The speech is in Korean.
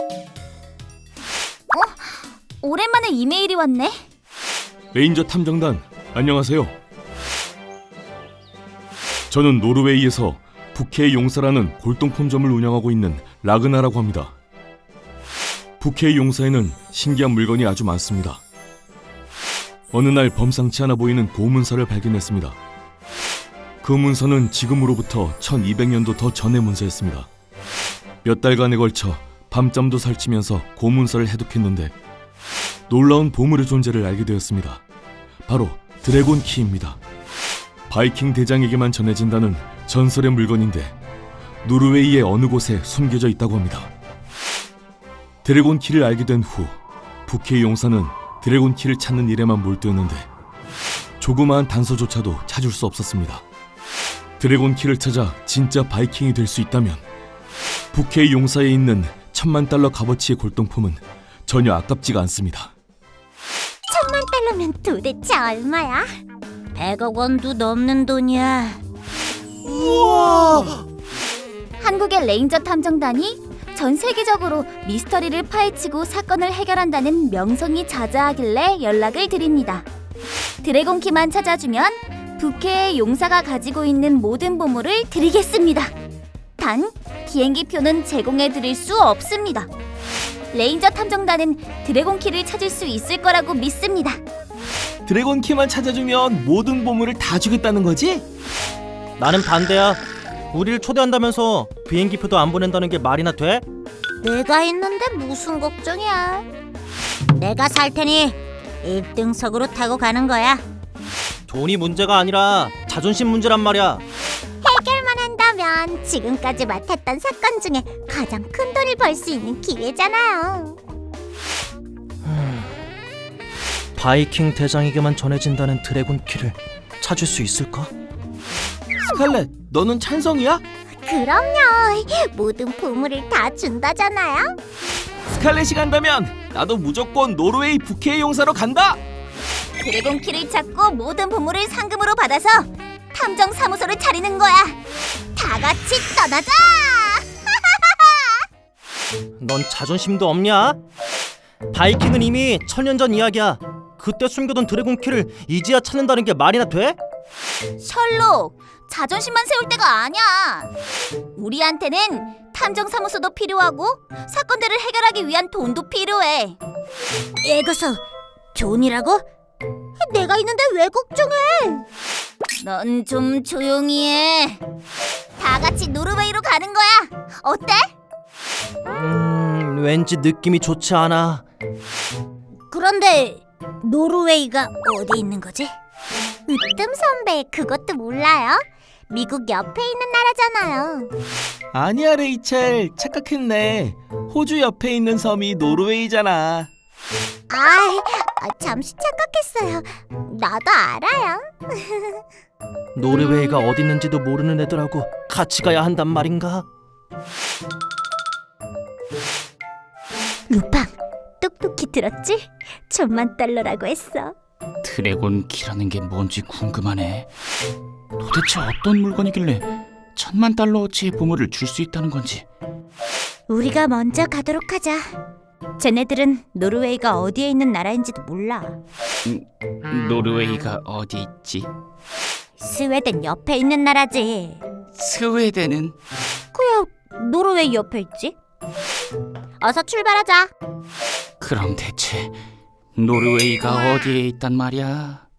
어? 오랜만에 이메일이 왔네. 레인저 탐정단 안녕하세요. 저는 노르웨이에서 부케 용사라는 골동품점을 운영하고 있는 라그나라고 합니다. 부케 용사에는 신기한 물건이 아주 많습니다. 어느 날 범상치 않아 보이는 고문서를 발견했습니다. 그 문서는 지금으로부터 1200년도 더 전의 문서였습니다. 몇 달간에 걸쳐 밤잠도 설치면서 고문서를 해독했는데 놀라운 보물의 존재를 알게 되었습니다. 바로 드래곤 키입니다. 바이킹 대장에게만 전해진다는 전설의 물건인데 노르웨이의 어느 곳에 숨겨져 있다고 합니다. 드래곤 키를 알게 된 후 부케 용사는 드래곤 키를 찾는 일에만 몰두했는데 조그마한 단서조차도 찾을 수 없었습니다. 드래곤 키를 찾아 진짜 바이킹이 될 수 있다면 부케 용사에 있는 천만 달러 값어치의 골동품은 전혀 아깝지가 않습니다. 천만 달러면 도대체 얼마야? 100억 원도 넘는 돈이야. 우와! 한국의 레인저 탐정단이 전 세계적으로 미스터리를 파헤치고 사건을 해결한다는 명성이 자자하길래 연락을 드립니다. 드래곤 키만 찾아주면 부캐의 용사가 가지고 있는 모든 보물을 드리겠습니다. 단 비행기 표는 제공해 드릴 수 없습니다. 레인저 탐정단은 드래곤 키를 찾을 수 있을 거라고 믿습니다. 드래곤 키만 찾아주면 모든 보물을 다 주겠다는 거지? 나는 반대야. 우리를 초대한다면서 비행기표도 안 보낸다는 게 말이나 돼? 내가 있는데 무슨 걱정이야? 내가 살 테니 1등석으로 타고 가는 거야. 돈이 문제가 아니라 자존심 문제란 말이야. 한다면 지금까지 맡았던 사건 중에 가장 큰 돈을 벌 수 있는 기회잖아요. 바이킹 대장에게만 전해진다는 드래곤 키를 찾을 수 있을까? 스칼렛, 너는 찬성이야? 그럼요. 모든 보물을 다 준다잖아요. 스칼렛이 간다면 나도 무조건 노르웨이 부케 용사로 간다. 드래곤 키를 찾고 모든 보물을 상금으로 받아서 탐정 사무소를 차리는 거야. 다 같이 떠나자. 넌 자존심도 없냐? 바이킹은 이미 천년 전 이야기야. 그때 숨겨둔 드래곤 키를 이제야 찾는다는 게 말이나 돼? 셜록, 자존심만 세울 때가 아니야. 우리한테는 탐정 사무소도 필요하고 사건들을 해결하기 위한 돈도 필요해. 이것서 돈이라고? 내가 있는데 왜 걱정해? 넌 좀 조용히 해. 다 같이 노르웨이로 가는 거야. 어때? 음, 왠지 느낌이 좋지 않아. 그런데 노르웨이가 어디 있는 거지? 으뜸 선배 그것도 몰라요? 미국 옆에 있는 나라잖아요. 아니야 레이첼, 착각했네. 호주 옆에 있는 섬이 노르웨이잖아. 아, 아, 잠시 착각했어요. 나도 알아요. 노르웨이가 어디 있는지도 모르는 애들하고 같이 가야 한단 말인가? 루팡, 똑똑히 들었지? 천만 달러라고 했어. 드래곤 키라는 게 뭔지 궁금하네. 도대체 어떤 물건이길래 천만 달러어치의 보물을 줄 수 있다는 건지. 우리가 먼저 가도록 하자. 쟤네들은 노르웨이가 어디에 있는 나라인지도 몰라. 노르웨이가 어디 있지? 스웨덴 옆에 있는 나라지. 스웨덴은 그야 노르웨이 옆에 있지. 어서 출발하자. 그럼 대체 노르웨이가 어디에 있단 말이야?